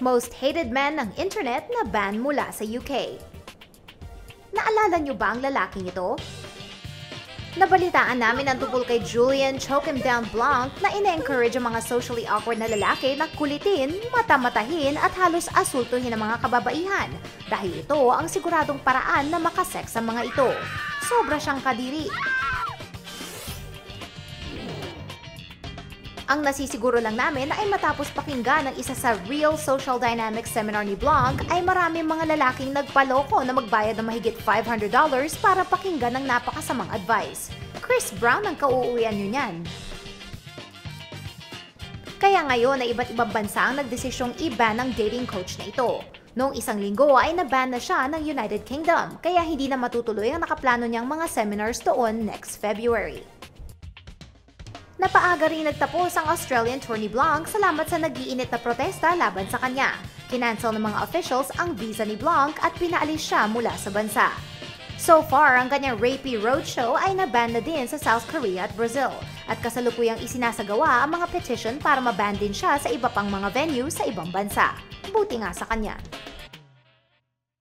Most hated man ng internet na ban mula sa UK. Naalala niyo ba ang lalaking ito? Nabalitaan namin ang tungkol kay Julian Choke Him Down Blanc na ina-encourage ang mga socially awkward na lalaki na kulitin, matamatahin at halos asultuhin ang mga kababaihan dahil ito ang siguradong paraan na makasex sa mga ito. Sobra siyang kadiri. Ang nasisiguro lang namin ay matapos pakinggan ng isa sa Real Social Dynamics seminar ni Blanc ay maraming mga lalaking nagpaloko na magbayad ng mahigit $500 para pakinggan ng napakasamang advice. Chris Brown ang kauuwian nyo niyan. Kaya ngayon ay iba't ibang bansa ang nagdesisyong i-ban ang dating coach na ito. Noong isang linggo ay naban na siya ng United Kingdom, kaya hindi na matutuloy ang nakaplano niyang mga seminars doon next February. Napaaga rin nagtapos ang Australian tour ni Blanc salamat sa nagiinit na protesta laban sa kanya. Kinansel ng mga officials ang visa ni Blanc at pinaalis siya mula sa bansa. So far, ang kanyang rapey roadshow ay naban na din sa South Korea at Brazil at kasalukuyang isinasagawa ang mga petition para maban din siya sa iba pang mga venue sa ibang bansa. Buti nga sa kanya.